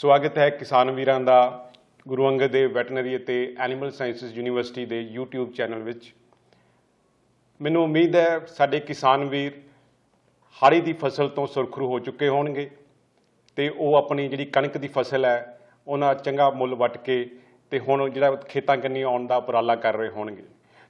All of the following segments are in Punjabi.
ਸਵਾਗਤ ਹੈ ਕਿਸਾਨ ਵੀਰਾਂ ਦਾ ਗੁਰੂ ਅੰਗਦ ਦੇਵ ਵੈਟਰਨਰੀ ਅਤੇ ਐਨੀਮਲ ਸਾਇੰਸਸ ਯੂਨੀਵਰਸਿਟੀ ਦੇ YouTube ਚੈਨਲ ਵਿੱਚ। ਮੈਨੂੰ ਉਮੀਦ ਹੈ ਸਾਡੇ ਕਿਸਾਨ ਵੀਰ ਹਾੜੀ ਦੀ ਫਸਲ ਤੋਂ ਸੁਰਖਰੂ ਹੋ ਚੁੱਕੇ ਹੋਣਗੇ ਤੇ ਉਹ ਆਪਣੀ ਜਿਹੜੀ ਕਣਕ ਦੀ ਫਸਲ ਹੈ, ਉਹਨਾਂ ਚੰਗਾ ਮੁੱਲ ਵੱਟ ਕੇ ਤੇ ਹੁਣ ਜਿਹੜਾ ਖੇਤਾਂ ਕੰਨੀ ਆਉਣ ਦਾ ਉਪਰਾਲਾ ਕਰ ਰਹੇ ਹੋਣਗੇ।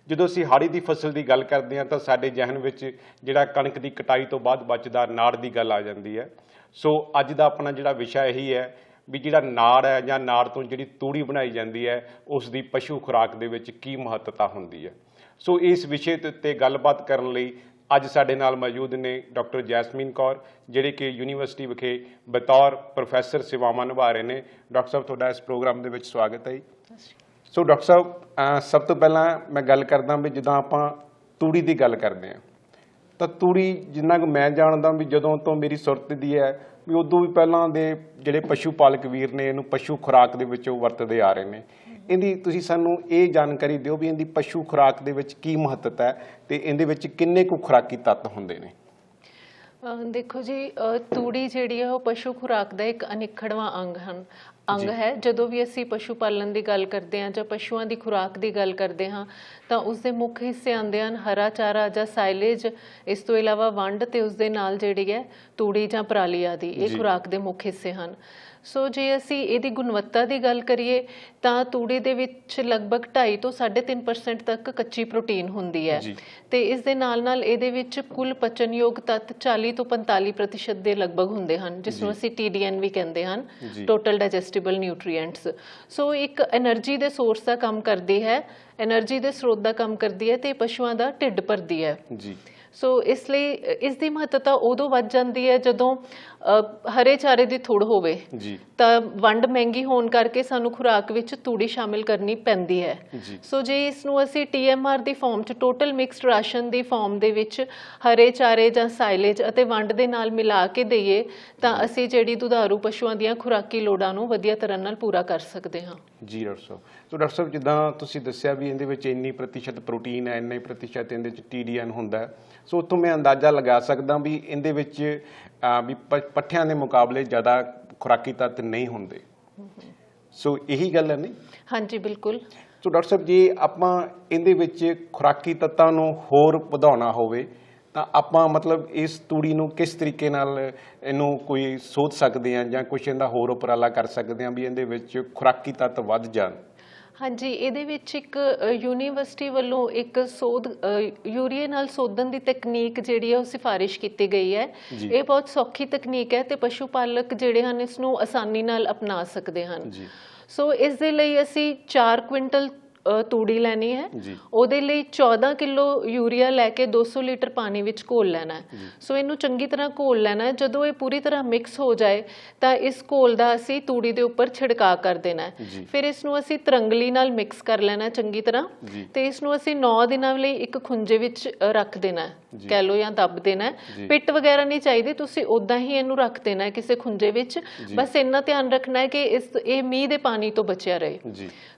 ਜਦੋਂ ਅਸੀਂ ਹਾੜੀ ਦੀ ਫਸਲ ਦੀ ਗੱਲ ਕਰਦੇ ਹਾਂ ਤਾਂ ਸਾਡੇ ਜ਼ਿਹਨ ਵਿੱਚ ਜਿਹੜਾ ਕਣਕ ਦੀ ਕਟਾਈ ਤੋਂ ਬਾਅਦ ਬਚਦਾ ਨਾੜ ਦੀ ਗੱਲ ਆ ਜਾਂਦੀ ਹੈ। ਸੋ ਅੱਜ ਦਾ ਆਪਣਾ ਜਿਹੜਾ ਵਿਸ਼ਾ ਇਹੀ ਹੈ ਵੀ ਜਿਹੜਾ ਨਾੜ ਹੈ ਜਾਂ ਨਾੜ ਤੋਂ ਜਿਹੜੀ ਤੂੜੀ ਬਣਾਈ ਜਾਂਦੀ ਹੈ, ਉਸ ਦੀ ਪਸ਼ੂ ਖੁਰਾਕ ਦੇ ਵਿੱਚ ਕੀ ਮਹੱਤਤਾ ਹੁੰਦੀ ਹੈ? ਸੋ ਇਸ ਵਿਸ਼ੇ ਦੇ ਉੱਤੇ ਗੱਲਬਾਤ ਕਰਨ ਲਈ ਅੱਜ ਸਾਡੇ ਨਾਲ ਮੌਜੂਦ ਨੇ ਡਾਕਟਰ ਜੈਸਮੀਨ ਕੌਰ, ਜਿਹੜੇ ਕਿ ਯੂਨੀਵਰਸਿਟੀ ਵਿਖੇ ਬਤੌਰ ਪ੍ਰੋਫੈਸਰ ਸੇਵਾਵਾਂ ਨਿਭਾ ਰਹੇ ਨੇ। ਡਾਕਟਰ ਸਾਹਿਬ, ਤੁਹਾਡਾ ਇਸ ਪ੍ਰੋਗਰਾਮ ਦੇ ਵਿੱਚ ਸਵਾਗਤ ਹੈ ਜੀ। ਸੋ ਡਾਕਟਰ ਸਾਹਿਬ ਸਭ ਤੋਂ ਪਹਿਲਾਂ ਮੈਂ ਗੱਲ ਕਰਦਾ ਵੀ ਜਿੱਦਾਂ ਆਪਾਂ ਤੂੜੀ ਦੀ ਗੱਲ ਕਰਦੇ ਹਾਂ, ਤਾਂ ਤੂੜੀ ਜਿੰਨਾ ਕੁ ਮੈਂ ਜਾਣਦਾ ਵੀ ਜਦੋਂ ਤੋਂ ਮੇਰੀ ਸੁਰਤ ਦੀ ਹੈ ਵੀ ਉਦੋਂ ਵੀ ਪਹਿਲਾਂ ਦੇ ਜਿਹੜੇ ਪਸ਼ੂ ਪਾਲਕ ਵੀਰ ਨੇ, ਇਹਨੂੰ ਪਸ਼ੂ ਖੁਰਾਕ ਦੇ ਵਿੱਚੋਂ ਵਰਤਦੇ ਆ ਰਹੇ ਨੇ। ਇਹਦੀ ਤੁਸੀਂ ਸਾਨੂੰ ਇਹ ਜਾਣਕਾਰੀ ਦਿਓ ਵੀ ਇਹਦੀ ਪਸ਼ੂ ਖੁਰਾਕ ਦੇ ਵਿੱਚ ਕੀ ਮਹੱਤਤਾ ਹੈ ਤੇ ਇਹਦੇ ਵਿੱਚ ਕਿੰਨੇ ਕੁ ਖੁਰਾਕੀ ਤੱਤ ਹੁੰਦੇ ਨੇ। ਦੇਖੋ ਜੀ ਤੂੜੀ ਜਿਹੜੀ ਹੈ ਉਹ ਪਸ਼ੂ ਖੁਰਾਕ ਦਾ ਇੱਕ ਅਨਿੱਖੜਵਾਂ ਅੰਗ ਹਨ। ਅੰਗ ਹੈ ਜਦੋਂ ਵੀ ਅਸੀਂ ਪਸ਼ੂ ਪਾਲਣ ਦੀ ਗੱਲ ਕਰਦੇ ਹਾਂ ਜਾਂ ਪਸ਼ੂਆਂ ਦੀ ਖੁਰਾਕ ਦੀ ਗੱਲ ਕਰਦੇ ਹਾਂ ਤਾਂ ਉਸ ਦੇ ਮੁੱਖ ਹਿੱਸੇ ਆਉਂਦੇ ਹਨ ਹਰਾ ਚਾਰਾ ਜਾਂ ਸਾਈਲੇਜ ਇਸ ਤੋਂ ਇਲਾਵਾ ਵੰਡ ਤੇ ਉਸ ਦੇ ਨਾਲ ਜਿਹੜੀ ਹੈ ਤੂੜੀ ਜਾਂ ਪਰਾਲੀ ਆਦਿ ਇਹ। ਖੁਰਾਕ ਦੇ ਮੁੱਖ ਹਿੱਸੇ ਹਨ। ਸੋ ਜੇ ਅਸੀਂ ਇਹਦੀ ਗੁਣਵੱਤਾ ਦੀ ਗੱਲ ਕਰੀਏ ਤਾਂ ਤੂੜੀ ਦੇ ਵਿੱਚ ਲਗਭਗ 2.5 ਤੋਂ 3.5% ਤੱਕ ਕੱਚੀ ਪ੍ਰੋਟੀਨ ਹੁੰਦੀ ਹੈ। ਤੇ ਇਸ ਦੇ ਨਾਲ ਨਾਲ ਇਹਦੇ ਵਿੱਚ ਕੁੱਲ ਪਚਨਯੋਗ ਤੱਤ 40 ਤੋਂ 45% ਦੇ ਲਗਭਗ ਹੁੰਦੇ ਹਨ ਜਿਸ ਨੂੰ ਅਸੀਂ TDN ਵੀ ਕਹਿੰਦੇ ਹਨ ਟੋਟਲ ਡਾਈਜੈਸਟਿਬਲ ਨਿਊਟ੍ਰੀਐਂਟਸ ਸੋ ਇੱਕ એનર્ਜੀ ਦੇ ਸੋਰਸ ਦਾ ਕੰਮ ਕਰਦੀ ਹੈ એનર્ਜੀ ਦੇ ਸਰੋਤ ਦਾ ਕੰਮ ਕਰਦੀ ਹੈ ਤੇ ਪਸ਼ੂਆਂ ਦਾ ਢਿੱਡ ਭਰਦੀ ਹੈ। ਜੀ। ਸੋ ਇਸ ਲਈ ਇਸ ਦੀ ਮਹੱਤਤਾ ਉਦੋਂ ਵੱਧ ਜਾਂਦੀ ਹੈ ਜਦੋਂ ਹਰੇ ਚਾਰੇ ਦੀ ਥੁੜ ਹੋਵੇ ਜੀ। ਤਾਂ ਵੰਡ ਮਹਿੰਗੀ ਹੋਣ ਕਰਕੇ ਸਾਨੂੰ ਖੁਰਾਕ ਵਿੱਚ ਤੂੜੀ ਸ਼ਾਮਿਲ ਕਰਨੀ ਪੈਂਦੀ ਹੈ। ਸੋ ਜੇ ਇਸ ਨੂੰ ਅਸੀਂ TMR ਦੀ ਫਾਰਮ ਚ ਟੋਟਲ ਮਿਕਸਡ ਰਾਸ਼ਨ ਦੀ ਫਾਰਮ ਦੇ ਵਿੱਚ ਹਰੇ ਚਾਰੇ ਜਾਂ ਸਾਈਲੇਜ ਅਤੇ ਵੰਡ ਦੇ ਨਾਲ ਮਿਲਾ ਕੇ ਦਈਏ ਤਾਂ ਅਸੀਂ ਜਿਹੜੀ ਦੁਧਾਰੂ ਪਸ਼ੂਆਂ ਦੀਆਂ ਖੁਰਾਕੀ ਲੋੜਾਂ ਨੂੰ ਵਧੀਆ ਤਰ੍ਹਾਂ ਨਾਲ ਪੂਰਾ ਕਰ ਸਕਦੇ ਹਾਂ। ਜੀ ਡਾਕਟਰ ਸਾਹਿਬ। ਸੋ ਡਾਕਟਰ ਸਾਹਿਬ ਜਿੱਦਾਂ ਤੁਸੀਂ ਦੱਸਿਆ ਵੀ ਇਹਦੇ ਵਿੱਚ ਇੰਨੀ ਪ੍ਰਤੀਸ਼ਤ ਪ੍ਰੋਟੀਨ ਹੈ ਇੰਨੇ ਪ੍ਰਤੀਸ਼ਤ ਇਹਦੇ ਵਿੱਚ TDN ਹੁੰਦਾ। ਸੋ ਉੱਥੋਂ ਮੈਂ ਅੰਦਾਜ਼ਾ ਲਗਾ ਸਕਦਾ ਵੀ ਇਹਦੇ ਵਿੱਚ ਵੀ ਪੱਠਿਆਂ ਦੇ ਮੁਕਾਬਲੇ ਜ਼ਿਆਦਾ ਖੁਰਾਕੀ ਤੱਤ ਨਹੀਂ ਹੁੰਦੇ। ਸੋ ਇਹੀ ਗੱਲ ਹੈ ਨਹੀਂ? ਹਾਂਜੀ ਬਿਲਕੁਲ। ਸੋ ਡਾਕਟਰ ਸਾਹਿਬ ਜੇ ਆਪਾਂ ਇਹਦੇ ਵਿੱਚ ਖੁਰਾਕੀ ਤੱਤਾਂ ਨੂੰ ਹੋਰ ਵਧਾਉਣਾ ਹੋਵੇ ਤਾਂ ਆਪਾਂ ਮਤਲਬ ਇਸ ਤੂੜੀ ਨੂੰ ਕਿਸ ਤਰੀਕੇ ਨਾਲ ਇਹਨੂੰ ਕੋਈ ਸੋਧ ਸਕਦੇ ਹਾਂ ਜਾਂ ਕੁਝ ਇਹਦਾ ਹੋਰ ਉਪਰਾਲਾ ਕਰ ਸਕਦੇ ਹਾਂ ਵੀ ਇਹਦੇ ਵਿੱਚ ਖੁਰਾਕੀ ਤੱਤ ਵੱਧ ਜਾਣ? ਹਾਂਜੀ ਇਹਦੇ ਵਿੱਚ ਇੱਕ ਯੂਨੀਵਰਸਿਟੀ ਵੱਲੋਂ ਇੱਕ ਸੋਧ ਯੂਰੀਏ ਨਾਲ ਸੋਧਨ ਦੀ ਤਕਨੀਕ ਜਿਹੜੀ ਹੈ ਉਹ ਸਿਫਾਰਿਸ਼ ਕੀਤੀ ਗਈ ਹੈ। ਇਹ ਬਹੁਤ ਸੌਖੀ ਤਕਨੀਕ ਹੈ ਤੇ ਪਸ਼ੂ ਪਾਲਕ ਜਿਹੜੇ ਹਨ ਇਸ ਨੂੰ ਆਸਾਨੀ ਨਾਲ ਅਪਣਾ ਸਕਦੇ ਹਨ। ਸੋ ਇਸ ਦੇ ਲਈ ਅਸੀਂ 4 ਕੁਇੰਟਲ ਤੂੜੀ ਲੈਣੀ ਹੈ। ਉਹਦੇ ਲਈ 14 ਕਿਲੋ ਯੂਰੀਆ ਲੈ ਕੇ 200 ਲੀਟਰ ਪਾਣੀ ਵਿੱਚ ਘੋਲ ਲੈਣਾ ਹੈ। ਸੋ ਇਹਨੂੰ ਚੰਗੀ ਤਰ੍ਹਾਂ ਘੋਲ ਲੈਣਾ ਹੈ। ਜਦੋਂ ਇਹ ਪੂਰੀ ਤਰ੍ਹਾਂ ਮਿਕਸ ਹੋ ਜਾਏ ਤਾਂ ਇਸ ਘੋਲ ਦਾ ਅਸੀਂ ਤੂੜੀ ਦੇ ਉੱਪਰ ਛਿੜਕਾਅ ਕਰ ਦੇਣਾ ਹੈ। ਫਿਰ ਇਸ ਨੂੰ ਅਸੀਂ ਤਰੰਗਲੀ ਨਾਲ ਮਿਕਸ ਕਰ ਲੈਣਾ ਚੰਗੀ ਤਰ੍ਹਾਂ। ਤੇ ਇਸ ਨੂੰ ਅਸੀਂ 9 ਦਿਨਾਂ ਲਈ ਇੱਕ ਖੁੰਝੇ ਵਿੱਚ ਰੱਖ ਦੇਣਾ ਹੈ। ਕਹਿ ਲਓ ਜਾਂ ਦੱਬ ਦੇਣਾ। ਪਿੱਟ ਵਗੈਰਾ ਨਹੀਂ ਚਾਹੀਦੀ ਤੁਸੀਂ ਉਦਾਂ ਹੀ ਇਹਨੂੰ ਰੱਖ ਦੇਣਾ ਹੈ ਕਿਸੇ ਖੁੰਝੇ ਵਿੱਚ। ਬਸ ਇੰਨਾ ਧਿਆਨ ਰੱਖਣਾ ਹੈ ਕਿ ਇਸ ਇਹ ਮੀਂਹ ਦੇ ਪਾਣੀ ਤੋਂ ਬਚਿਆ ਰਹੇ।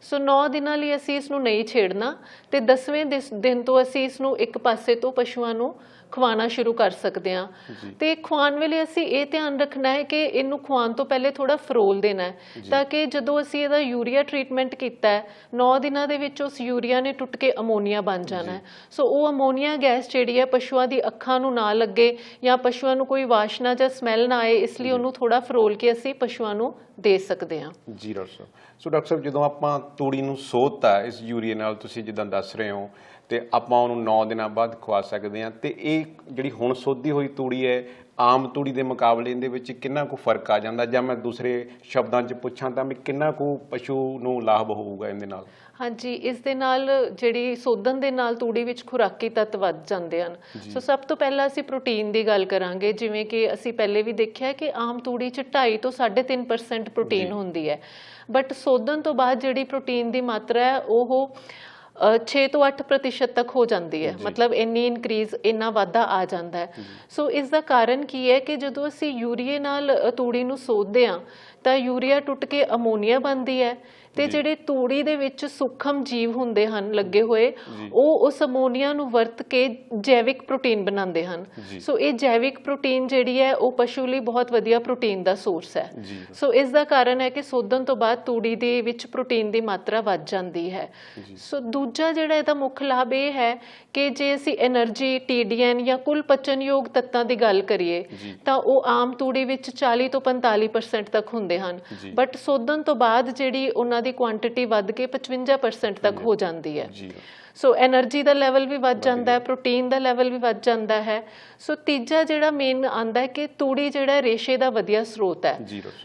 ਸੋ 9 ਦਿਨਾਂ ਲਈ ਅਸੀਂ ਇਸ ਨੂੰ ਨਹੀਂ ਛੇੜਨਾ ਤੇ 10ਵੇਂ ਦਿਸ- ਦਿਨ ਤੋਂ ਅਸੀਂ ਇਸ ਨੂੰ ਇੱਕ ਪਾਸੇ ਤੋਂ ਪਸ਼ੂਆਂ ਨੂੰ ਖਵਾਉਣਾ ਸ਼ੁਰੂ ਕਰ ਸਕਦੇ ਜੀ। ਤੇ ਖਵਾਉਣ ਵੇਲੇ ਅਸੀਂ ਇਹ ਧਿਆਨ ਰੱਖਣਾ ਹੈ ਕਿ ਇਹਨੂੰ ਖਵਾਉਣ ਤੋਂ ਪਹਿਲੇ ਥੋੜਾ ਫਰੋਲ ਦੇਣਾ ਹੈ ਤਾਂ ਕਿ ਜਦੋਂ ਅਸੀਂ ਇਹਦਾ ਯੂਰੀਆ ਟ੍ਰੀਟਮੈਂਟ ਕੀਤਾ ਹੈ 9 ਦਿਨਾਂ ਦੇ ਵਿੱਚ ਉਸ ਯੂਰੀਆ ਨੇ ਟੁੱਟ ਕੇ ਅਮੋਨੀਆ ਬਣ ਜਾਣਾ ਹੈ। ਸੋ ਉਹ ਅਮੋਨੀਆ ਗੈਸ ਜਿਹੜੀ ਹੈ ਪਸ਼ੂਆਂ ਦੀ ਅੱਖਾਂ ਨੂੰ ਨਾ ਲੱਗੇ ਜਾਂ ਪਸ਼ੂਆਂ ਨੂੰ ਕੋਈ ਵਾਸ਼ਨਾ ਜਾਂ ਸਮੈਲ ਨਾ ਆਏ ਇਸ ਲਈ ਉਹਨੂੰ ਥੋੜਾ ਫਰੋਲ ਕੇ ਅਸੀਂ ਪਸ਼ੂਆਂ ਨੂੰ ਦੇ ਸਕਦੇ ਹਾਂ। ਜੀ ਡਾਕਟਰ ਸਾਹਿਬ। ਸੋ ਡਾਕਟਰ ਸਾਹਿਬ ਜਦੋਂ ਆਪਾਂ ਤੂੜੀ ਨੂੰ ਸੋਧਤਾ ਇਸ ਯੂਰੀਆ ਨਾਲ ਤੁਸੀਂ ਜਿੱਦਾਂ ਦੱਸ ਰਹੇ ਹੋ ਤੇ ਆਪਾਂ ਉਹਨੂੰ 9 ਦਿਨਾਂ ਬਾਅਦ ਖਵਾ ਸਕਦੇ ਹਾਂ। ਤੇ ਇਹ ਜਿਹੜੀ ਹੁਣ ਸੋਧੀ ਹੋਈ ਤੂੜੀ ਹੈ ਆਮ ਤੂੜੀ ਦੇ ਮੁਕਾਬਲੇ ਇਹਦੇ ਵਿੱਚ ਕਿੰਨਾ ਕੁ ਫ਼ਰਕ ਆ ਜਾਂਦਾ? ਜਾਂ ਮੈਂ ਦੂਸਰੇ ਸ਼ਬਦਾਂ 'ਚ ਪੁੱਛਾਂ ਤਾਂ ਵੀ ਕਿੰਨਾ ਕੁ ਪਸ਼ੂ ਨੂੰ ਲਾਭ ਹੋਊਗਾ ਇਹਦੇ ਨਾਲ? ਹਾਂਜੀ ਇਸ ਦੇ ਨਾਲ ਜਿਹੜੀ ਸੋਧਨ ਦੇ ਨਾਲ ਤੂੜੀ ਵਿੱਚ ਖੁਰਾਕੀ ਤੱਤ ਵੱਧ ਜਾਂਦੇ ਹਨ। ਸੋ ਸਭ ਤੋਂ ਪਹਿਲਾਂ ਅਸੀਂ ਪ੍ਰੋਟੀਨ ਦੀ ਗੱਲ ਕਰਾਂਗੇ ਜਿਵੇਂ ਕਿ ਅਸੀਂ ਪਹਿਲੇ ਵੀ ਦੇਖਿਆ ਕਿ ਆਮ ਤੂੜੀ 'ਚ 2.5 ਤੋਂ 3.5% ਪ੍ਰੋਟੀਨ। ਹੁੰਦੀ ਹੈ। ਬਟ ਸੋਧਨ ਤੋਂ ਬਾਅਦ ਜਿਹੜੀ ਪ੍ਰੋਟੀਨ ਦੀ ਮਾਤਰਾ ਹੈ ਉਹ 6 ਤੋਂ 8% ਤੱਕ ਹੋ ਜਾਂਦੀ ਹੈ। ਮਤਲਬ ਇੰਨੀ ਇਨਕਰੀਜ਼ ਇੰਨਾ ਵਾਧਾ ਆ ਜਾਂਦਾ ਹੈ। ਸੋ ਇਸ ਦਾ ਕਾਰਨ ਕੀ ਹੈ ਕਿ ਜਦੋਂ ਅਸੀਂ ਯੂਰੀਏ ਨਾਲ ਤੂੜੀ ਨੂੰ ਸੋਧਦੇ ਹਾਂ ਤਾਂ ਯੂਰੀਆ ਟੁੱਟ ਕੇ ਅਮੋਨੀਆ ਬਣਦੀ ਹੈ। ਤੇ ਜਿਹੜੇ ਤੂੜੀ ਦੇ ਵਿੱਚ ਸੂਖਮ ਜੀਵ ਹੁੰਦੇ ਹਨ ਲੱਗੇ ਹੋਏ ਉਹ ਉਸ ਅਮੋਨੀਆ ਨੂੰ ਵਰਤ ਕੇ ਜੈਵਿਕ ਪ੍ਰੋਟੀਨ ਬਣਾਉਂਦੇ ਹਨ। ਸੋ ਇਹ ਜੈਵਿਕ ਪ੍ਰੋਟੀਨ ਜਿਹੜੀ ਹੈ ਉਹ ਪਸ਼ੂ ਲਈ ਬਹੁਤ ਵਧੀਆ ਪ੍ਰੋਟੀਨ ਦਾ ਸੋਰਸ ਹੈ। ਸੋ ਇਸ ਦਾ ਕਾਰਨ ਹੈ ਕਿ ਸੋਧਣ ਤੋਂ ਬਾਅਦ ਤੂੜੀ ਦੇ ਵਿੱਚ ਪ੍ਰੋਟੀਨ ਦੀ ਮਾਤਰਾ ਵੱਧ ਜਾਂਦੀ ਹੈ। ਸੋ ਦੂਜਾ ਜਿਹੜਾ ਇਹਦਾ ਮੁੱਖ ਲਾਭ ਇਹ ਹੈ ਕਿ ਜੇ ਅਸੀਂ એનર્ਜੀ ਟੀਡੀਐਨ ਜਾਂ ਕੁੱਲ ਪਚਨਯੋਗ ਤੱਤਾਂ ਦੀ ਗੱਲ ਕਰੀਏ ਤਾਂ ਉਹ ਆਮ ਤੂੜੀ ਵਿੱਚ 40 ਤੋਂ 45% ਤੱਕ ਹੁੰਦੇ ਹਨ। ਬਟ ਸੋਧਣ ਤੋਂ ਬਾਅਦ ਜਿਹੜੀ ਉਹਨਾਂ ਦੀ ਕੁਆਂਟੀਟੀ ਵੱਧ ਕੇ 55% ਤੱਕ ਹੋ ਜਾਂਦੀ ਹੈ। ਜੀ। ਸੋ એનર્ਜੀ ਦਾ ਲੈਵਲ ਵੀ ਵੱਧ ਜਾਂਦਾ ਹੈ ਪ੍ਰੋਟੀਨ ਦਾ ਲੈਵਲ ਵੀ ਵੱਧ ਜਾਂਦਾ ਹੈ। ਸੋ ਤੀਜਾ ਜਿਹੜਾ ਮੇਨ ਆਂਦਾ ਹੈ ਕਿ ਤੂੜੀ ਜਿਹੜਾ ਰੇਸ਼ੇ ਦਾ ਵਧੀਆ ਸਰੋਤ ਹੈ।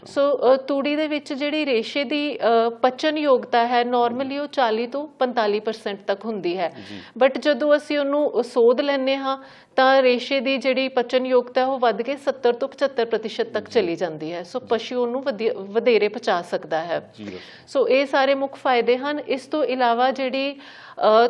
ਸੋ ਤੂੜੀ ਦੇ ਵਿੱਚ ਜਿਹੜੀ ਰੇਸ਼ੇ ਦੀ ਪਚਨ ਯੋਗਤਾ ਹੈ ਨਾਰਮਲੀ ਉਹ 40 ਤੋਂ 45% ਤੱਕ ਹੁੰਦੀ ਹੈ। ਬਟ ਜਦੋਂ ਅਸੀਂ ਉਹਨੂੰ ਸੋਧ ਲੈਨੇ ਹਾਂ ਤਾਂ ਰੇਸ਼ੇ ਦੀ ਜਿਹੜੀ ਪਚਨ ਯੋਗਤਾ ਉਹ ਵੱਧ ਕੇ 70 ਤੋਂ 75% ਤੱਕ ਚਲੀ ਜਾਂਦੀ ਹੈ। ਸੋ ਪਸ਼ੂ ਉਹਨੂੰ ਵਧੇਰੇ ਪਚਾ ਸਕਦਾ ਹੈ। ਸੋ ਇਹ ਸਾਰੇ ਮੁੱਖ ਫਾਇਦੇ ਹਨ। ਇਸ ਤੋਂ ਇਲਾਵਾ ਜਿਹੜੀ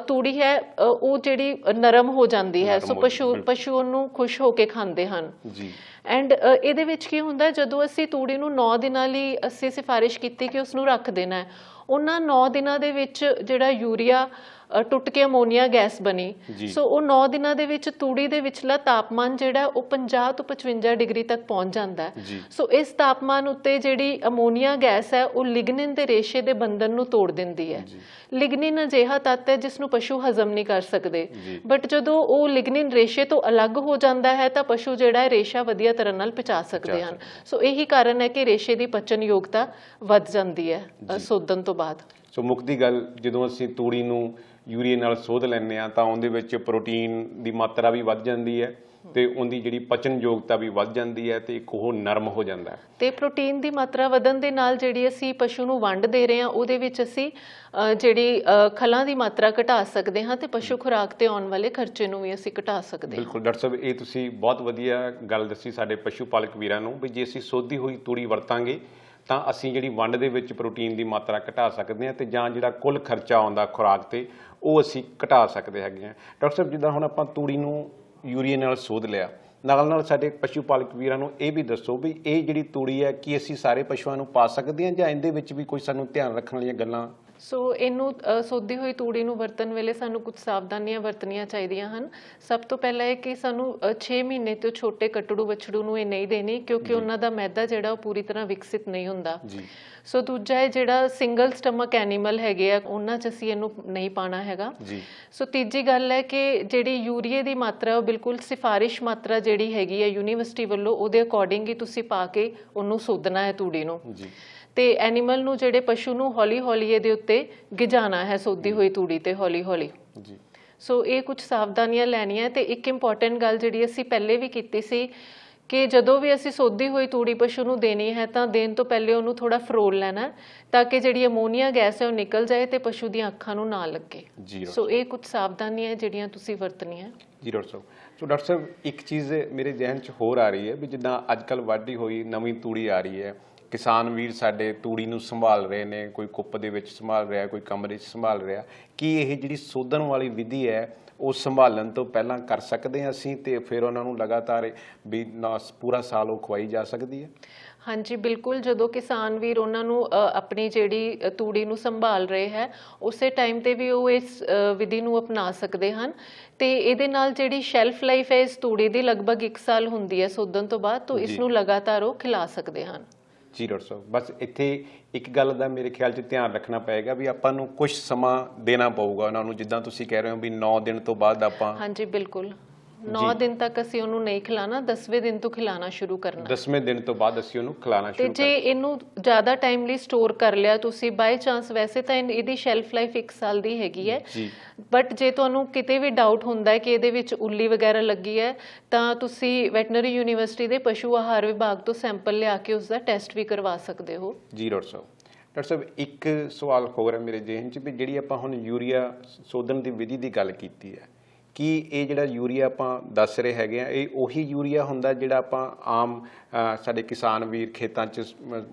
ਤੂੜੀ ਹੈ ਉਹ ਜਿਹੜੀ ਨਰਮ ਹੋ ਜਾਂਦੀ ਹੈ। ਸੋ ਪਸ਼ੂ ਪਸ਼ੂ ਉਹਨੂੰ ਖੁਸ਼ ਹੋ ਕੇ ਖਾਂਦੇ ਹਨ। ਜੀ। ਐਂਡ ਇਹਦੇ ਵਿੱਚ ਕੀ ਹੁੰਦਾ ਜਦੋਂ ਅਸੀਂ ਤੂੜੀ ਨੂੰ 9 ਦਿਨਾਂ ਲਈ ਅਸੀਂ ਸਿਫਾਰਿਸ਼ ਕੀਤੀ ਕਿ ਉਸ ਨੂੰ ਰੱਖ ਦੇਣਾ ਹੈ ਉਹਨਾਂ 9 ਦਿਨਾਂ ਦੇ ਵਿੱਚ ਜਿਹੜਾ ਯੂਰੀਆ ਟੁੱਟ ਕੇ ਅਮੋਨੀਆ ਗੈਸ ਬਣੀ। ਸੋ ਉਹ 9 ਦਿਨਾਂ ਦੇ ਵਿੱਚ ਤੂੜੀ ਦੇ ਵਿਚਲਾ ਤਾਪਮਾਨ ਜਿਹੜਾ ਉਹ 50 ਤੋਂ 55 ਡਿਗਰੀ ਤੱਕ ਪਹੁੰਚ ਜਾਂਦਾ ਹੈ। ਸੋ ਇਸ ਤਾਪਮਾਨ ਉੱਤੇ ਜਿਹੜੀ ਅਮੋਨੀਆ ਗੈਸ ਹੈ ਉਹ ਲਿਗਨਿਨ ਦੇ ਰੇਸ਼ੇ ਦੇ ਬੰਧਨ ਨੂੰ ਤੋੜ ਦਿੰਦੀ ਹੈ। ਲਿਗਨਿਨ ਅਜਿਹਾ ਤੱਤ ਹੈ ਜਿਸ ਨੂੰ ਪਸ਼ੂ ਹਜ਼ਮ ਨਹੀਂ ਕਰ ਸਕਦੇ। ਬਟ ਜਦੋਂ ਉਹ ਲਿਗਨਿਨ ਰੇਸ਼ੇ ਤੋਂ ਅਲੱਗ ਹੋ ਜਾਂਦਾ ਹੈ ਤਾਂ ਪਸ਼ੂ ਜਿਹੜਾ ਹੈ ਰੇਸ਼ਾ ਵਧੀਆ ਤਰ੍ਹਾਂ ਨਾਲ ਪਚਾ ਸਕਦੇ ਹਨ। ਸੋ ਇਹੀ ਕਾਰਨ ਹੈ ਕਿ ਰੇਸ਼ੇ ਦੀ ਪਚਨ ਯੋਗਤਾ ਵੱਧ ਜਾਂਦੀ ਹੈ ਸੋਧਨ ਤੋਂ ਬਾਅਦ। ਸੋ ਮੁੱਖ ਦੀ ਗੱਲ ਜਦੋਂ ਅਸੀਂ ਤੂੜੀ ਨੂੰ ਯੂਰੀਆ ਨਾਲ ਸੋਧ ਲੈਂਦੇ ਆ ਤਾਂ ਉਹਦੇ ਵਿੱਚ ਪ੍ਰੋਟੀਨ ਦੀ ਮਾਤਰਾ ਵੀ ਵੱਧ ਜਾਂਦੀ ਹੈ ਤੇ ਉਹਦੀ ਜਿਹੜੀ ਪਚਨ ਯੋਗਤਾ ਵੀ ਵੱਧ ਜਾਂਦੀ ਹੈ ਤੇ ਇੱਕ ਉਹ ਨਰਮ ਹੋ ਜਾਂਦਾ ਹੈ। ਤੇ ਪ੍ਰੋਟੀਨ ਦੀ ਮਾਤਰਾ ਵਧਣ ਦੇ ਨਾਲ ਜਿਹੜੀ ਅਸੀਂ ਪਸ਼ੂ ਨੂੰ ਵੰਡ ਦੇ ਰਹੇ ਹਾਂ ਉਹਦੇ ਵਿੱਚ ਅਸੀਂ ਜਿਹੜੀ ਖਲਾਂ ਦੀ ਮਾਤਰਾ ਘਟਾ ਸਕਦੇ ਹਾਂ ਤੇ ਪਸ਼ੂ ਖੁਰਾਕ ਤੇ ਆਉਣ ਵਾਲੇ ਖਰਚੇ ਨੂੰ ਵੀ ਅਸੀਂ ਘਟਾ ਸਕਦੇ ਹਾਂ। ਬਿਲਕੁਲ ਡਾਕਟਰ ਸਾਹਿਬ ਇਹ ਤੁਸੀਂ ਬਹੁਤ ਵਧੀਆ ਗੱਲ ਦੱਸੀ ਸਾਡੇ ਪਸ਼ੂ ਪਾਲਕ ਵੀਰਾਂ ਨੂੰ ਵੀ ਜੇ ਅਸੀਂ ਸੋਧੀ ਹੋਈ ਤੂੜੀ ਵਰਤਾਂਗੇ ਤਾਂ ਅਸੀਂ ਜਿਹੜੀ ਵੰਡ ਦੇ ਵਿੱਚ ਪ੍ਰੋਟੀਨ ਦੀ ਮਾਤਰਾ ਘਟਾ ਸਕਦੇ ਹਾਂ ਤੇ ਜਾਂ ਜਿਹੜਾ ਕੁੱਲ ਖਰਚਾ ਆਉਂਦਾ ਖੁਰਾਕ ਤੇ, ਉਹ ਅਸੀਂ ਘਟਾ ਸਕਦੇ ਹੈਗੇ ਹਾਂ। ਡਾਕਟਰ ਸਾਹਿਬ, ਜਿੱਦਾਂ ਹੁਣ ਆਪਾਂ ਤੂੜੀ ਨੂੰ ਯੂਰੀਆ ਨਾਲ ਸੋਧ ਲਿਆ ਨਾਲ ਨਾਲ ਸਾਡੇ ਪਸ਼ੂ ਪਾਲਕ ਵੀਰਾਂ ਨੂੰ ਇਹ ਵੀ ਦੱਸੋ ਵੀ ਇਹ ਜਿਹੜੀ ਤੂੜੀ ਹੈ, ਕੀ ਅਸੀਂ ਸਾਰੇ ਪਸ਼ੂਆਂ ਨੂੰ ਪਾ ਸਕਦੇ ਹਾਂ ਜਾਂ ਇਹਦੇ ਵਿੱਚ ਵੀ ਕੋਈ ਸਾਨੂੰ ਧਿਆਨ ਰੱਖਣ ਵਾਲੀਆਂ ਗੱਲਾਂ ਸੋ ਇਹਨੂੰ ਸੋਧੀ ਹੋਈ ਤੂੜੀ ਨੂੰ ਵਰਤਣ ਵੇਲੇ ਸਾਨੂੰ ਕੁਝ ਸਾਵਧਾਨੀਆਂ ਵਰਤਣੀਆਂ ਚਾਹੀਦੀਆਂ ਹਨ। ਸਭ ਤੋਂ ਪਹਿਲਾਂ ਇਹ ਕਿ ਸਾਨੂੰ 6 ਮਹੀਨੇ ਤੋਂ ਛੋਟੇ ਕੱਟੜੂ ਵੱਛੜੂ ਨੂੰ ਇਹ ਨਹੀਂ ਦੇਣੀ ਕਿਉਂਕਿ ਉਹਨਾਂ ਦਾ ਮੈਦਾ ਜਿਹੜਾ ਉਹ ਪੂਰੀ ਤਰ੍ਹਾਂ ਵਿਕਸਿਤ ਨਹੀਂ ਹੁੰਦਾ। ਸੋ ਦੂਜਾ ਹੈ ਜਿਹੜਾ ਸਿੰਗਲ ਸਟਮਕ ਐਨੀਮਲ ਹੈਗੇ ਆ ਉਹਨਾਂ 'ਚ ਅਸੀਂ ਇਹਨੂੰ ਨਹੀਂ ਪਾਣਾ ਹੈਗਾ। ਸੋ ਤੀਜੀ ਗੱਲ ਹੈ ਕਿ ਜਿਹੜੀ ਯੂਰੀਏ ਦੀ ਮਾਤਰਾ ਉਹ ਬਿਲਕੁਲ ਸਿਫਾਰਿਸ਼ ਮਾਤਰਾ ਜਿਹੜੀ ਹੈਗੀ ਹੈ ਯੂਨੀਵਰਸਿਟੀ ਵੱਲੋਂ ਉਹਦੇ ਅਕੋਰਡਿੰਗ ਹੀ ਤੁਸੀਂ ਪਾ ਕੇ ਉਹਨੂੰ ਸੋਧਣਾ ਹੈ ਤੂੜੀ ਨੂੰ। ਜੀ। ਤੇ ਐਨੀਮਲ ਨੂੰ ਜਿਹੜੇ ਪਸ਼ੂ ਨੂੰ ਹੌਲੀ ਹੌਲੀ ਇਹਦੇ ਉੱਤੇ ਗਿਜਾਣਾ ਹੈ ਸੋਧੀ ਹੋਈ ਤੂੜੀ ਤੇ ਹੌਲੀ ਹੌਲੀ ਜੀ। ਸੋ ਇਹ ਕੁਝ ਸਾਵਧਾਨੀਆਂ ਲੈਣੀਆਂ ਤੇ ਇੱਕ ਇੰਪੋਰਟੈਂਟ ਗੱਲ ਜਿਹੜੀ ਅਸੀਂ ਪਹਿਲੇ ਵੀ ਕੀਤੀ ਸੀ ਕਿ ਜਦੋਂ ਵੀ ਅਸੀਂ ਸੋਧੀ ਹੋਈ ਤੂੜੀ ਪਸ਼ੂ ਨੂੰ ਦੇਣੀ ਹੈ ਤਾਂ ਦੇਣ ਤੋਂ ਪਹਿਲੇ ਉਹਨੂੰ ਥੋੜਾ ਫਰੋਲ ਲੈਣਾ ਤਾਂ ਕਿ ਜਿਹੜੀ ਅਮੋਨੀਆ ਗੈਸ ਹੈ ਉਹ ਨਿਕਲ ਜਾਏ ਤੇ ਪਸ਼ੂ ਦੀਆਂ ਅੱਖਾਂ ਨੂੰ ਨਾ ਲੱਗੇ। ਸੋ ਇਹ ਕੁਝ ਸਾਵਧਾਨੀਆਂ ਹੈ ਜਿਹੜੀਆਂ ਤੁਸੀਂ ਵਰਤਣੀਆਂ ਜੀ ਡਾਕਟਰ ਸਾਹਿਬ। ਸੋ ਡਾਕਟਰ ਸਾਹਿਬ ਇੱਕ ਚੀਜ਼ ਮੇਰੇ ਜ਼ਿਹਨ 'ਚ ਹੋਰ ਆ ਰਹੀ ਹੈ ਵੀ ਜਿੱਦਾਂ ਅੱਜ ਕੱਲ ਵਾਢੀ ਹੋਈ ਨਵੀਂ ਤੂੜੀ ਆ ਰਹੀ ਹੈ ਕਿਸਾਨ ਵੀਰ ਸਾਡੇ ਤੂੜੀ ਨੂੰ ਸੰਭਾਲ ਰਹੇ ਨੇ ਕੋਈ ਕੁੱਪ ਦੇ ਵਿੱਚ ਸੰਭਾਲ ਰਿਹਾ ਕੋਈ ਕਮਰੇ 'ਚ ਸੰਭਾਲ ਰਿਹਾ। ਕੀ ਇਹ ਜਿਹੜੀ ਸੋਧਣ ਵਾਲੀ ਵਿਧੀ ਹੈ ਉਹ ਸੰਭਾਲਣ ਤੋਂ ਪਹਿਲਾਂ ਕਰ ਸਕਦੇ ਹਾਂ ਅਸੀਂ ਤੇ ਫਿਰ ਉਹਨਾਂ ਨੂੰ ਲਗਾਤਾਰ ਵੀ ਪੂਰਾ ਸਾਲ ਉਹ ਖਵਾਈ ਜਾ ਸਕਦੀ ਹੈ? ਹਾਂਜੀ ਬਿਲਕੁਲ। ਜਦੋਂ ਕਿਸਾਨ ਵੀਰ ਉਹਨਾਂ ਨੂੰ ਆਪਣੀ ਜਿਹੜੀ ਤੂੜੀ ਨੂੰ ਸੰਭਾਲ ਰਹੇ ਹੈ ਉਸੇ ਟਾਈਮ ਤੇ ਵੀ ਉਹ ਇਸ ਵਿਧੀ ਨੂੰ ਅਪਣਾ ਸਕਦੇ ਹਨ। ਤੇ ਇਹਦੇ ਨਾਲ ਜਿਹੜੀ ਸ਼ੈਲਫ ਲਾਈਫ ਹੈ ਇਸ ਤੂੜੀ ਦੀ ਲਗਭਗ 1 ਸਾਲ ਹੁੰਦੀ ਹੈ ਸੋਧਣ ਤੋਂ ਬਾਅਦ ਤੋਂ ਇਸ ਨੂੰ ਲਗਾਤਾਰ ਉਹ ਖਿਲਾ ਸਕਦੇ ਹਨ। ਜੀ ਡਾਕਟਰ ਸਾਹਿਬ, ਬਸ ਇੱਥੇ ਇੱਕ ਗੱਲ ਦਾ ਮੇਰੇ ਖਿਆਲ 'ਚ ਧਿਆਨ ਰੱਖਣਾ ਪਏਗਾ ਵੀ ਆਪਾਂ ਨੂੰ ਕੁਝ ਸਮਾਂ ਦੇਣਾ ਪਊਗਾ ਉਹਨਾਂ ਨੂੰ, ਜਿੱਦਾਂ ਤੁਸੀਂ ਕਹਿ ਰਹੇ ਹੋ ਵੀ 9 ਦਿਨ ਤੋਂ ਬਾਅਦ ਆਪਾਂ ਹਾਂਜੀ, ਬਿਲਕੁਲ। 9 ਦਿਨ ਤੱਕ ਅਸੀਂ ਉਹਨੂੰ ਨਹੀਂ ਖਿਲਾਣਾ 10ਵੇਂ ਦਿਨ ਤੋਂ ਖਿਲਾਣਾ ਸ਼ੁਰੂ ਕਰਨਾ। 10ਵੇਂ ਦਿਨ ਤੋਂ ਬਾਅਦ ਅਸੀਂ ਉਹਨੂੰ ਖਿਲਾਣਾ ਤੇ ਸ਼ੁਰੂ ਜੇ ਇਹਨੂੰ ਜ਼ਿਆਦਾ ਟਾਈਮ ਲਈ ਸਟੋਰ ਕਰ ਲਿਆ ਤੁਸੀਂ ਬਾਈ ਚਾਂਸ ਵੈਸੇ ਤਾਂ ਇਹਦੀ ਸ਼ੈਲਫ ਲਾਈਫ 1 ਸਾਲ ਦੀ ਹੈਗੀ ਹੈ। ਬਟ ਜੇ ਤੁਹਾਨੂੰ ਕਿਤੇ ਵੀ ਡਾਊਟ ਹੁੰਦਾ ਹੈ ਕਿ ਇਹਦੇ ਵਿੱਚ ਉੱਲੀ ਵਗੈਰਾ ਲੱਗੀ ਹੈ ਤਾਂ ਤੁਸੀਂ ਵੈਟਰਨਰੀ ਯੂਨੀਵਰਸਿਟੀ ਦੇ ਪਸ਼ੂ ਆਹਾਰ ਵਿਭਾਗ ਤੋਂ ਸੈਂਪਲ ਲਿਆ ਕੇ ਉਸ ਦਾ ਟੈਸਟ ਵੀ ਕਰਵਾ ਸਕਦੇ ਹੋ। ਜੀ ਡਾਕਟਰ ਸਾਹਿਬ। ਡਾਕਟਰ ਸਾਹਿਬ ਇੱਕ ਸਵਾਲ ਹੋਰ ਹੈ ਮੇਰੇ ਜ਼ਿਹਨ 'ਚ ਵੀ ਜਿਹੜੀ ਆਪਾਂ ਹੁਣ ਯੂਰੀਆ ਸੋਧਣ ਦੀ ਵਿਧੀ ਦੀ ਗੱਲ ਕੀਤੀ ਹੈ। ਕੀ ਇਹ ਜਿਹੜਾ ਯੂਰੀਆ ਆਪਾਂ ਦੱਸ ਰਹੇ ਹੈਗੇ ਆ ਇਹ ਉਹੀ ਯੂਰੀਆ ਹੁੰਦਾ ਜਿਹੜਾ ਆਪਾਂ ਆਮ ਸਾਡੇ ਕਿਸਾਨ ਵੀਰ ਖੇਤਾਂ 'ਚ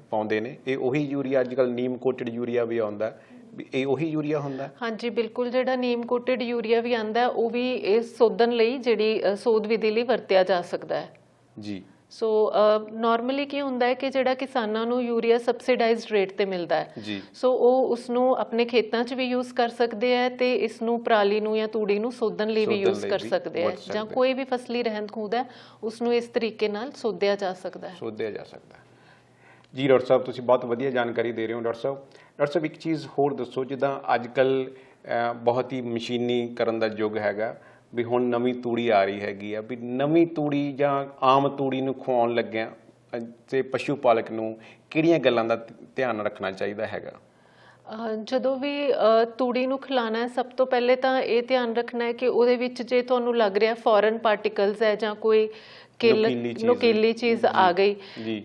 ਪਾਉਂਦੇ ਨੇ? ਇਹ ਉਹੀ ਯੂਰੀਆ ਅੱਜਕੱਲ ਨੀਮ ਕੋਟਡ ਯੂਰੀਆ ਵੀ ਆਉਂਦਾ। ਵੀ ਇਹ ਉਹੀ ਯੂਰੀਆ ਹੁੰਦਾ? ਹਾਂਜੀ ਬਿਲਕੁਲ ਜਿਹੜਾ ਨੀਮ ਕੋਟਡ ਯੂਰੀਆ ਵੀ ਆਂਦਾ ਉਹ ਵੀ ਇਸ ਸੋਧਨ ਲਈ ਜਿਹੜੀ ਸੋਧ ਵਿਧੀ ਲਈ ਵਰਤਿਆ ਜਾ ਸਕਦਾ ਹੈ। ਜੀ। ਸੋ ਨਾਰਮਲੀ ਕੀ ਹੁੰਦਾ ਹੈ ਕਿ ਜਿਹੜਾ ਕਿਸਾਨਾਂ ਨੂੰ ਯੂਰੀਆ ਸਬਸਿਡਾਈਜ਼ਡ ਰੇਟ ਤੇ ਮਿਲਦਾ ਹੈ। ਸੋ ਉਹ ਉਸ ਨੂੰ ਆਪਣੇ ਖੇਤਾਂ 'ਚ ਵੀ ਯੂਜ਼ ਕਰ ਸਕਦੇ ਆ ਤੇ ਇਸ ਨੂੰ ਪਰਾਲੀ ਨੂੰ ਜਾਂ ਤੂੜੀ ਨੂੰ ਸੋਧਣ ਲਈ ਵੀ ਯੂਜ਼ ਕਰ ਸਕਦੇ ਆ ਜਾਂ। ਕੋਈ ਵੀ ਫਸਲੀ ਰਹਿੰਦ ਖੂੰਹਦ ਹੈ ਉਸ ਨੂੰ ਇਸ ਤਰੀਕੇ ਨਾਲ ਸੋਧਿਆ ਜਾ ਸਕਦਾ ਹੈ। ਸੋਧਿਆ ਜਾ ਸਕਦਾ ਜੀ ਡਾਕਟਰ ਸਾਹਿਬ ਤੁਸੀਂ ਬਹੁਤ ਵਧੀਆ ਜਾਣਕਾਰੀ ਦੇ ਰਹੇ ਹੋ ਡਾਕਟਰ ਸਾਹਿਬ। ਡਾਕਟਰ ਸਾਹਿਬ ਇੱਕ ਚੀਜ਼ ਹੋਰ ਦੱਸੋ ਜਿੱਦਾਂ ਅੱਜ ਕੱਲ ਬਹੁਤ ਹੀ ਮਸ਼ੀਨੀਕਰਨ ਦਾ ਯੁੱਗ ਹੈਗਾ। ਵੀ ਹੁਣ ਨਵੀਂ ਤੂੜੀ ਆ ਰਹੀ ਹੈਗੀ ਆ ਵੀ ਨਵੀਂ ਤੂੜੀ ਜਾਂ ਆਮ ਤੂੜੀ ਨੂੰ ਖਵਾਉਣ ਲੱਗਿਆ ਅ, ਤੇ ਪਸ਼ੂ ਪਾਲਕ ਨੂੰ ਕਿਹੜੀਆਂ ਗੱਲਾਂ ਦਾ ਧਿਆਨ ਰੱਖਣਾ ਚਾਹੀਦਾ ਹੈਗਾ? ਜਦੋਂ ਵੀ ਤੂੜੀ ਨੂੰ ਖਿਲਾਣਾ ਹੈ ਸਭ ਤੋਂ ਪਹਿਲੇ ਤਾਂ ਇਹ ਧਿਆਨ ਰੱਖਣਾ ਹੈ ਕਿ ਉਹਦੇ ਵਿੱਚ ਜੇ ਤੁਹਾਨੂੰ ਲੱਗ ਰਿਹਾ ਫੋਰਨ ਪਾਰਟੀਕਲਸ ਹੈ ਜਾਂ ਕੋਈ ਕਿਲ ਨੁਕੀਲੀ ਚੀਜ਼ ਆ ਗਈ।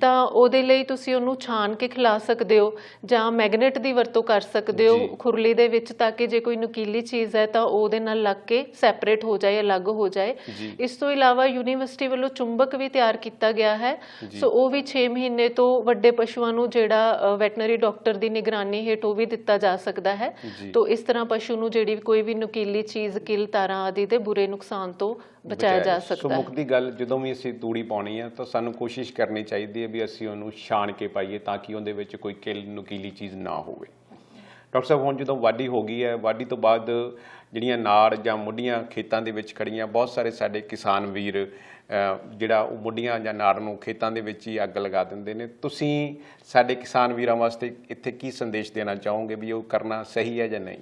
ਤਾਂ ਉਹਦੇ ਲਈ ਤੁਸੀਂ ਉਹਨੂੰ ਛਾਣ ਕੇ ਖਿਲਾ ਸਕਦੇ ਹੋ ਜਾਂ ਮੈਗਨੇਟ ਦੀ ਵਰਤੋਂ ਕਰ ਸਕਦੇ। ਹੋ ਖੁਰਲੀ ਦੇ ਵਿੱਚ ਤਾਂ ਕਿ ਜੇ ਕੋਈ ਨੁਕੀਲੀ ਚੀਜ਼ ਹੈ ਤਾਂ ਉਹਦੇ ਨਾਲ ਲੱਗ ਕੇ ਸੈਪਰੇਟ ਹੋ ਜਾਏ ਅਲੱਗ ਹੋ ਜਾਏ। ਇਸ ਤੋਂ ਇਲਾਵਾ ਯੂਨੀਵਰਸਿਟੀ ਵੱਲੋਂ ਚੁੰਬਕ ਵੀ ਤਿਆਰ ਕੀਤਾ ਗਿਆ ਹੈ ਸੋ ਉਹ ਵੀ 6 ਮਹੀਨੇ ਤੋਂ ਵੱਡੇ ਪਸ਼ੂਆਂ ਨੂੰ ਜਿਹੜਾ ਵੈਟਨਰੀ ਡਾਕਟਰ ਦੀ ਨਿਗਰਾਨੀ ਹੇਠ ਉਹ ਵੀ ਦਿੱਤਾ ਜਾ ਸਕਦਾ ਹੈ। ਤੋਂ ਇਸ ਤਰ੍ਹਾਂ ਪਸ਼ੂ ਨੂੰ ਜਿਹੜੀ ਕੋਈ ਵੀ ਨੁਕੀਲੀ ਚੀਜ਼ ਕਿਲ ਤਾਰਾਂ ਆਦਿ ਦੇ ਬੁਰੇ ਨੁਕਸਾਨ ਤੋਂ ਬਚਾਇਆ ਜਾ ਸੋ ਸਕਦਾ ਹੈ। ਮੁੱਖ ਦੀ ਗੱਲ ਜਦੋਂ ਵੀ ਅਸੀਂ ਤੂੜੀ ਪਾਉਣੀ ਹੈ ਤਾਂ ਸਾਨੂੰ ਕੋਸ਼ਿਸ਼ ਕਰਨੀ ਚਾਹੀਦੀ ਹੈ ਵੀ ਅਸੀਂ ਉਹਨੂੰ ਛਾਣ ਕੇ ਪਾਈਏ ਤਾਂ ਕਿ ਉਹਦੇ ਵਿੱਚ ਕੋਈ ਕਿਲ ਨੁਕੀਲੀ ਚੀਜ਼ ਨਾ ਹੋਵੇ। ਡਾਕਟਰ ਸਾਹਿਬ ਹੁਣ ਜਦੋਂ ਵਾਢੀ ਹੋ ਗਈ ਹੈ ਵਾਢੀ ਤੋਂ ਬਾਅਦ ਜਿਹੜੀਆਂ ਨਾੜ ਜਾਂ ਮੁੱਢੀਆਂ ਖੇਤਾਂ ਦੇ ਵਿੱਚ ਖੜੀਆਂ ਬਹੁਤ ਸਾਰੇ ਸਾਡੇ ਕਿਸਾਨ ਵੀਰ ਜਿਹੜਾ ਉਹ ਮੁੱਢੀਆਂ ਜਾਂ ਨਾੜ ਨੂੰ ਖੇਤਾਂ ਦੇ ਵਿੱਚ ਹੀ ਅੱਗ ਲਗਾ ਦਿੰਦੇ ਨੇ। ਤੁਸੀਂ ਸਾਡੇ ਕਿਸਾਨ ਵੀਰਾਂ ਵਾਸਤੇ ਇੱਥੇ ਕੀ ਸੰਦੇਸ਼ ਦੇਣਾ ਚਾਹੋਗੇ ਵੀ ਉਹ ਕਰਨਾ ਸਹੀ ਹੈ ਜਾਂ ਨਹੀਂ?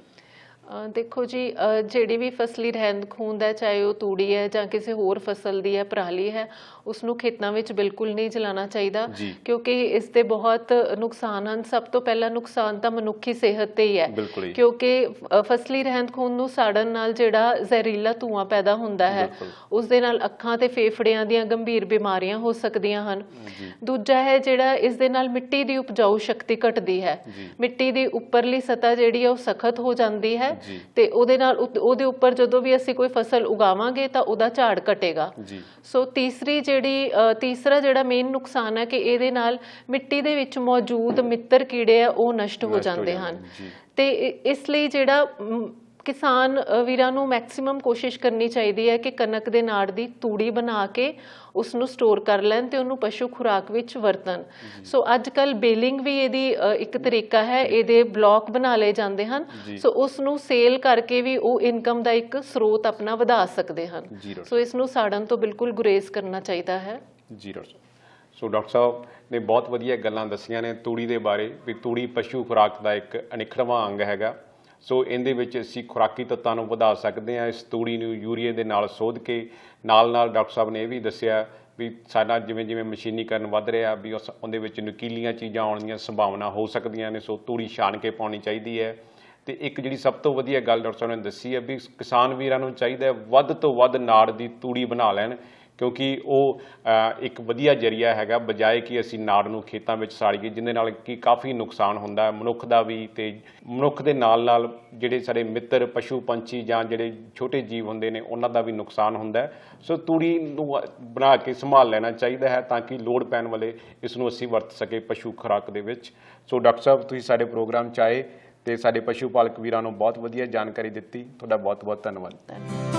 ਦੇਖੋ ਜੀ ਜਿਹੜੀ ਵੀ ਫਸਲੀ ਰਹਿੰਦ ਖੂੰਹਦ ਹੈ ਚਾਹੇ ਉਹ ਤੂੜੀ ਹੈ ਜਾਂ ਕਿਸੇ ਹੋਰ ਫਸਲ ਦੀ ਹੈ ਪਰਾਲੀ ਹੈ ਉਸ ਨੂੰ ਖੇਤਾਂ ਵਿੱਚ ਬਿਲਕੁਲ ਨਹੀਂ ਜਲਾਉਣਾ ਚਾਹੀਦਾ। ਕਿਉਂਕਿ ਇਸ ਦੇ ਬਹੁਤ ਨੁਕਸਾਨ ਹਨ ਸਭ ਤੋਂ ਪਹਿਲਾ ਨੁਕਸਾਨ ਤਾਂ ਮਨੁੱਖੀ ਸਿਹਤ ਤੇ ਹੀ ਹੈ। ਕਿਉਂਕਿ ਫਸਲੀ ਰਹਿੰਦ ਖੂੰਹਦ ਨੂੰ ਸਾੜਨ ਨਾਲ ਜਿਹੜਾ ਜ਼ਹਿਰੀਲਾ ਧੂਆਂ ਪੈਦਾ ਹੁੰਦਾ ਹੈ। ਉਸ ਦੇ ਨਾਲ ਅੱਖਾਂ ਤੇ ਫੇਫੜਿਆਂ ਦੀਆਂ ਗੰਭੀਰ ਬਿਮਾਰੀਆਂ ਹੋ ਸਕਦੀਆਂ ਹਨ ਦੂਜਾ ਹੈ ਜਿਹੜਾ ਇਸ ਦੇ ਨਾਲ ਮਿੱਟੀ ਦੀ ਉਪਜਾਊ ਸ਼ਕਤੀ ਘਟਦੀ ਹੈ। ਮਿੱਟੀ ਦੀ ਉੱਪਰਲੀ ਸਤ੍ਹਾ ਜਿਹੜੀ ਹੈ ਉਹ ਸਖਤ ਹੋ ਜਾਂਦੀ ਹੈ ਤੇ ਉਹਦੇ ਨਾਲ ਉਹਦੇ ਉੱਪਰ ਜਦੋਂ ਵੀ ਅਸੀਂ ਕੋਈ ਫਸਲ ਉਗਾਵਾਂਗੇ ਤਾਂ ਉਹਦਾ ਝਾੜ ਘਟੇਗਾ ਜੀ। ਸੋ ਤੀਸਰੀ ਜਿਹੜੀ ਤੀਸਰਾ ਜਿਹੜਾ ਮੇਨ ਨੁਕਸਾਨ ਹੈ ਕਿ ਇਹਦੇ ਨਾਲ ਮਿੱਟੀ ਦੇ ਵਿੱਚ ਮੌਜੂਦ ਮਿੱਤਰ ਕੀੜੇ ਆ ਉਹ ਨਸ਼ਟ ਹੋ ਜਾਂਦੇ ਹਨ। ਤੇ ਇਸ ਲਈ ਜਿਹੜਾ ਕਿਸਾਨ ਵੀਰਾਂ ਨੂੰ ਮੈਕਸਿਮਮ ਕੋਸ਼ਿਸ਼ ਕਰਨੀ ਚਾਹੀਦੀ ਹੈ ਕਿ ਕਣਕ ਦੇ ਨਾੜ ਦੀ ਤੂੜੀ ਬਣਾ ਕੇ ਉਸ ਨੂੰ ਸਟੋਰ ਕਰ ਲੈਣ ਤੇ ਉਹਨੂੰ ਪਸ਼ੂ ਖੁਰਾਕ ਵਿੱਚ ਵਰਤਣ। ਸੋ ਅੱਜ ਕੱਲ ਬੇਲਿੰਗ ਵੀ ਇਹਦੀ ਇੱਕ ਤਰੀਕਾ ਹੈ ਇਹਦੇ ਬਲੌਕ ਬਣਾ ਲਏ ਜਾਂਦੇ ਹਨ। ਸੋ ਉਸ ਨੂੰ ਸੇਲ ਕਰਕੇ ਵੀ ਉਹ ਇਨਕਮ ਦਾ ਇੱਕ ਸਰੋਤ ਆਪਣਾ ਵਧਾ ਸਕਦੇ ਹਨ। ਸੋ ਇਸ ਨੂੰ ਸਾੜਨ ਤੋਂ ਬਿਲਕੁਲ ਗੁਰੇਜ਼ ਕਰਨਾ ਚਾਹੀਦਾ ਹੈ। ਜੀ ਡਾਕਟਰ ਸੋ ਡਾਕਟਰ ਸਾਹਿਬ ਨੇ ਬਹੁਤ ਵਧੀਆ ਗੱਲਾਂ ਦੱਸੀਆਂ ਨੇ ਤੂੜੀ ਦੇ ਬਾਰੇ ਵੀ ਤੂੜੀ ਪਸ਼ੂ ਖੁਰਾਕ ਦਾ ਇੱਕ ਅਨਿੱਖੜਵਾਂ ਅੰਗ ਹੈਗਾ। ਸੋ ਇਹਦੇ ਵਿੱਚ ਅਸੀਂ ਖੁਰਾਕੀ ਤੱਤਾਂ ਨੂੰ ਵਧਾ ਸਕਦੇ ਹਾਂ, ਇਸ ਤੂੜੀ ਨੂੰ ਯੂਰੀਏ ਦੇ ਨਾਲ ਸੋਧ ਕੇ ਨਾਲ ਨਾਲ ਡਾਕਟਰ ਸਾਹਿਬ ਨੇ ਇਹ ਵੀ ਦੱਸਿਆ ਵੀ ਸਾਡਾ ਜਿਵੇਂ ਜਿਵੇਂ ਮਸ਼ੀਨੀਕਰਨ ਵੱਧ ਰਿਹਾ ਵੀ ਉਸ ਉਹਦੇ ਵਿੱਚ ਨੁਕੀਲੀਆਂ ਚੀਜ਼ਾਂ ਆਉਣ ਦੀਆਂ ਸੰਭਾਵਨਾ ਹੋ ਸਕਦੀਆਂ ਨੇ, ਸੋ ਤੂੜੀ ਛਾਣ ਕੇ ਪਾਉਣੀ ਚਾਹੀਦੀ ਹੈ। ਤੇ ਇੱਕ ਜਿਹੜੀ ਸਭ ਤੋਂ ਵਧੀਆ ਗੱਲ ਡਾਕਟਰ ਸਾਹਿਬ ਨੇ ਦੱਸੀ ਹੈ ਵੀ ਕਿਸਾਨ ਵੀਰਾਂ ਨੂੰ ਚਾਹੀਦਾ ਹੈ ਵੱਧ ਤੋਂ ਵੱਧ ਨਾੜ ਦੀ ਤੂੜੀ ਬਣਾ ਲੈਣ। ਕਿਉਂਕਿ ਉਹ ਇੱਕ ਵਧੀਆ ਜਰੀਆ ਹੈਗਾ, ਬਜਾਏ ਕਿ ਅਸੀਂ ਨਾੜ ਨੂੰ ਖੇਤਾਂ ਵਿੱਚ ਸਾੜੀਏ ਜਿਹਦੇ ਨਾਲ ਕਿ ਕਾਫੀ ਨੁਕਸਾਨ ਹੁੰਦਾ ਹੈ, ਮਨੁੱਖ ਦਾ ਵੀ ਤੇ ਮਨੁੱਖ ਦੇ ਨਾਲ ਨਾਲ ਜਿਹੜੇ ਸਾਡੇ ਮਿੱਤਰ, ਪਸ਼ੂ, ਪੰਛੀ ਜਾਂ ਜਿਹੜੇ ਛੋਟੇ ਜੀਵ ਹੁੰਦੇ ਨੇ, ਉਹਨਾਂ ਦਾ ਵੀ ਨੁਕਸਾਨ ਹੁੰਦਾ ਹੈ। ਸੋ ਤੂੜੀ ਨੂੰ ਬਣਾ ਕੇ ਸੰਭਾਲ ਲੈਣਾ ਚਾਹੀਦਾ ਹੈ ਤਾਂ ਕਿ ਲੋੜ ਪੈਣ ਵਾਲੇ ਇਸ ਨੂੰ ਅਸੀਂ ਵਰਤ ਸਕੇ ਪਸ਼ੂ ਖੁਰਾਕ ਦੇ ਵਿੱਚ। ਸੋ ਡਾਕਟਰ ਸਾਹਿਬ, ਤੁਸੀਂ ਸਾਡੇ ਪ੍ਰੋਗਰਾਮ 'ਚ ਆਏ ਤੇ ਸਾਡੇ ਪਸ਼ੂ ਪਾਲਕ ਵੀਰਾਂ ਨੂੰ ਬਹੁਤ ਵਧੀਆ ਜਾਣਕਾਰੀ ਦਿੱਤੀ। ਤੁਹਾਡਾ ਬਹੁਤ ਬਹੁਤ ਧੰਨਵਾਦ।